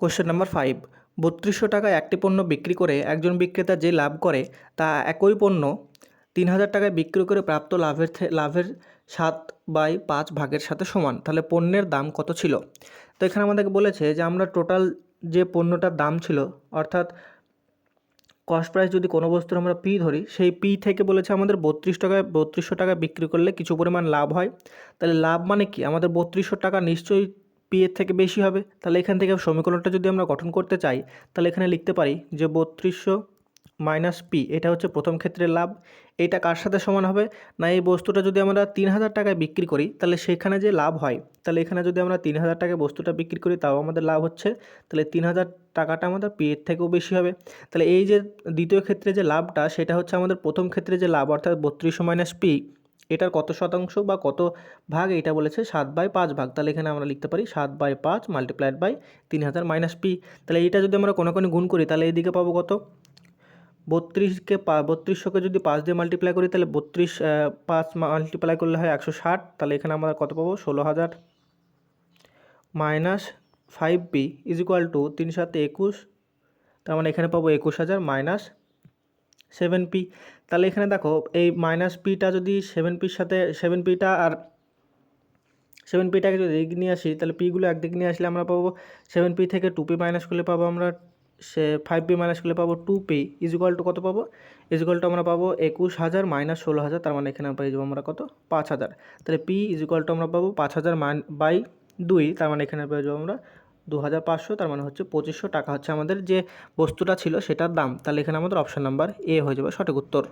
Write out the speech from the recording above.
Question number five বত্রিশশো টাকায় একটি পণ্য বিক্রি করে একজন বিক্রেতা যে লাভ করে, তা একই পণ্য তিন হাজার টাকায় বিক্রি করে প্রাপ্ত লাভের লাভের সাত বাই পাঁচ ভাগের সাথে সমান। তাহলে পণ্যের দাম কত ছিল? তো এখানে আমাদেরকে বলেছে যে, আমরা টোটাল যে পণ্যটার দাম ছিল, অর্থাৎ কস্ট প্রাইস যদি কোনো বস্তুর আমরা পি ধরি, সেই পি থেকে বলেছে আমাদের বত্রিশ টাকায়, বত্রিশশো টাকা বিক্রি করলে কিছু পরিমাণ লাভ হয়। তাহলে লাভ মানে কি? আমাদের বত্রিশশো টাকা নিশ্চয়ই পি এর থেকে বেশি হবে, তাহলে এখান থেকে সমীকরণটা যদি আমরা গঠন করতে চাই, তাহলে এখানে লিখতে পারি যে বত্রিশশো মাইনাস পি এটা হচ্ছে প্রথম ক্ষেত্রের লাভ। এইটা কার সাথে সমান হবে? না, এই বস্তুটা যদি আমরা তিন হাজার টাকায় বিক্রি করি, তাহলে সেখানে যে লাভ হয়, তাহলে এখানে যদি আমরা তিন হাজার টাকায় বস্তুটা বিক্রি করি, তাও আমাদের লাভ হচ্ছে, তাহলে তিন হাজার টাকাটা আমাদের পি এর থেকেও বেশি হবে। তাহলে এই যে দ্বিতীয় ক্ষেত্রে যে লাভটা, সেটা হচ্ছে আমাদের প্রথম ক্ষেত্রে যে লাভ, অর্থাৎ বত্রিশশো মাইনাস পি এটার কত শতাংশ বা কত ভাগ এটা বলেছে সাত বাই পাঁচ ভাগ। তাহলে এখানে আমরা লিখতে পারি সাত বাই পাঁচ মাল্টিপ্লাইড বাই তিন হাজার মাইনাস পি তাহলে এইটা যদি আমরা কোনো কোনো গুণ করি, তাহলে এইদিকে পাবো কত? বত্রিশকে পা বত্রিশশোকে যদি পাঁচ দিয়ে মাল্টিপ্লাই করি, তাহলে বত্রিশ পাঁচ মাল্টিপ্লাই করলে হয় একশো ষাট। তাহলে এখানে আমরা কত পাবো? ষোলো হাজার minus five P is equal to তিন সাতে একুশ। তার মানে এখানে পাবো একুশ হাজার মাইনাস সেভেন পি তাহলে এখানে দেখো এই মাইনাস পিটা যদি সেভেন পির সাথে সেভেন পিটা আর সেভেন পিটাকে যদি এদিকে নিয়ে আসি, তাহলে পিগুলো একদিকে নিয়ে আসলে আমরা পাবো সেভেন পি থেকে টু পি মাইনাস করলে পাবো আমরা সে ফাইভ পি মাইনাস করলে পাবো two P is equal to কত পাবো? ইজ ইকুয়াল টু আমরা পাবো একুশ হাজার মাইনাস ষোলো হাজার তার মানে এখানে পেয়ে যাব আমরা কত? পাঁচ হাজার। তাহলে পি ইজ ইকুয়াল টু আমরা পাবো পাঁচ হাজার মাইন বাই দুই, তার মানে এখানে পেয়ে যাব আমরা দু হাজার পাঁচশো, তার মানে হচ্ছে পঁচিশশো টাকা হচ্ছে আমাদের যে বস্তুটা ছিল সেটার দাম। তাহলে এখানে আমাদের অপশান নাম্বার এ হয়ে যাবে সঠিক উত্তর।